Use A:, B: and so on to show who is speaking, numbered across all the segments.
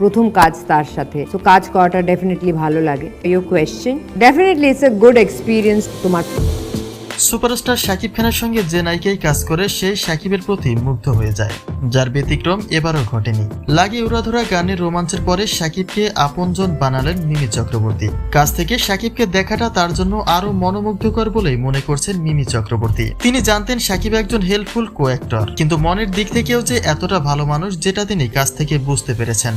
A: প্রথম কাজ তার সাথে তো কাজ করাটা ডেফিনেটলি ভালো লাগে your question definitely it's a good experience তোমার
B: সুপারস্টার শাকিব খানের সঙ্গে যে নায়িকাই কাজ করে সেই শাকিবের প্রতি মুগ্ধ হয়ে যায়, যার ব্যতিক্রম এবারও ঘটেনি। লাগে উড়াধুরা গানের রোমাঞ্চের পরে শাকিবকে আপনজন বানালেন মিমি চক্রবর্তী। কাছ থেকে শাকিবকে দেখাটা তার জন্য আরও মনোমুগ্ধকর বলেই মনে করছেন মিমি চক্রবর্তী। তিনি জানতেন শাকিব একজন হেল্পফুল কো অ্যাক্টর কিন্তু মনের দিক থেকেও যে এতটা ভালো মানুষ যেটা তিনি কাছ থেকে বুঝতে পেরেছেন।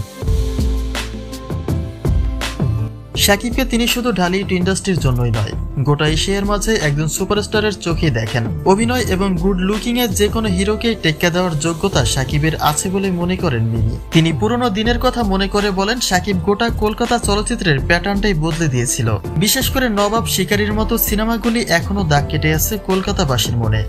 B: শাকিবকে তিনি শুধু ঢালিউড ইন্ডাস্ট্রির জন্যই নয়, গোটা এশিয়ার মাঝে একজন সুপারস্টারের চোখে দেখেন। অভিনয় এবং গুড লুকিং এর যে কোনো হিরোকে টেক্কা দেওয়ার যোগ্যতা শাকিবের আছে বলে মনে করেন মিমি। তিনি পুরনো দিনের কথা মনে করে বলেন শাকিব গোটা কলকাতা চলচ্চিত্রের প্যাটার্নটাই বদলে দিয়েছিল। বিশেষ করে নবাব শিকারীর মতো সিনেমাগুলি এখনও দাগ কেটে আছে কলকাতাবাসীর মনে।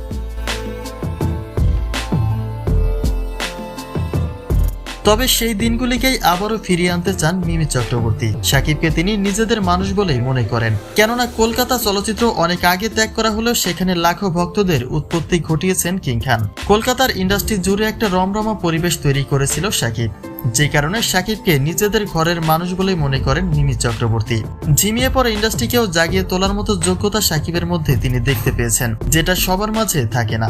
B: তবে সেই দিনগুলিকেই আবারও ফিরিয়ে আনতে চান মিমি চক্রবর্তী। সাকিবকে তিনি নিজেদের মানুষ বলেই মনে করেন। কেননা কলকাতা চলচ্চিত্র অনেক আগে ত্যাগ করা হলেও সেখানে লাখো ভক্তদের উৎপত্তি ঘটিয়েছেন কিং খান। কলকাতার ইন্ডাস্ট্রি জুড়ে একটা রমরমা পরিবেশ তৈরি করেছিল সাকিব। যে কারণে সাকিবকে নিজেদের ঘরের মানুষ বলে মনে করেন মিমি চক্রবর্তী। ঝিমিয়ে পরে ইন্ডাস্ট্রিকেও জাগিয়ে তোলার মতো যোগ্যতা সাকিবের মধ্যে তিনি দেখতে পেয়েছেন, যেটা সবার মাঝে থাকে না।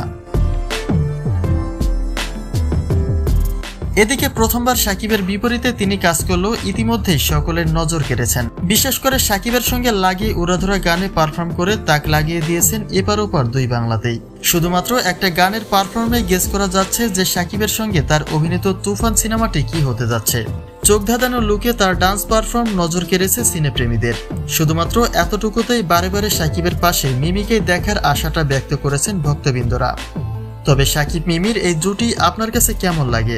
B: এদিকে প্রথমবার সাকিবের বিপরীতে তিনি কাজ করলেও ইতিমধ্যেই সকলের নজর কেড়েছেন বিশেষ করে সাকিবের সঙ্গে লাগিয়ে উড়াধুরা গানে পারফর্ম করে তাক লাগিয়ে দিয়েছেন এপার ওপার দুই বাংলাতেই। শুধুমাত্র একটা গানের পারফর্মে গেস করা যাচ্ছে যে সাকিবের সঙ্গে তার অভিনীত তুফান সিনেমাটি কি হতে যাচ্ছে। চোখ ধাঁধানো লুকে তার ডান্স পারফর্ম নজর কেড়েছে সিনেপ্রেমীদের। শুধুমাত্র এতটুকুতেই বারে বারে সাকিবের পাশে মিমিকে দেখার আশাটা ব্যক্ত করেছেন ভক্তবৃন্দরা। তবে সাকিব মিমির এই জুটি আপনার কাছে কেমন লাগে?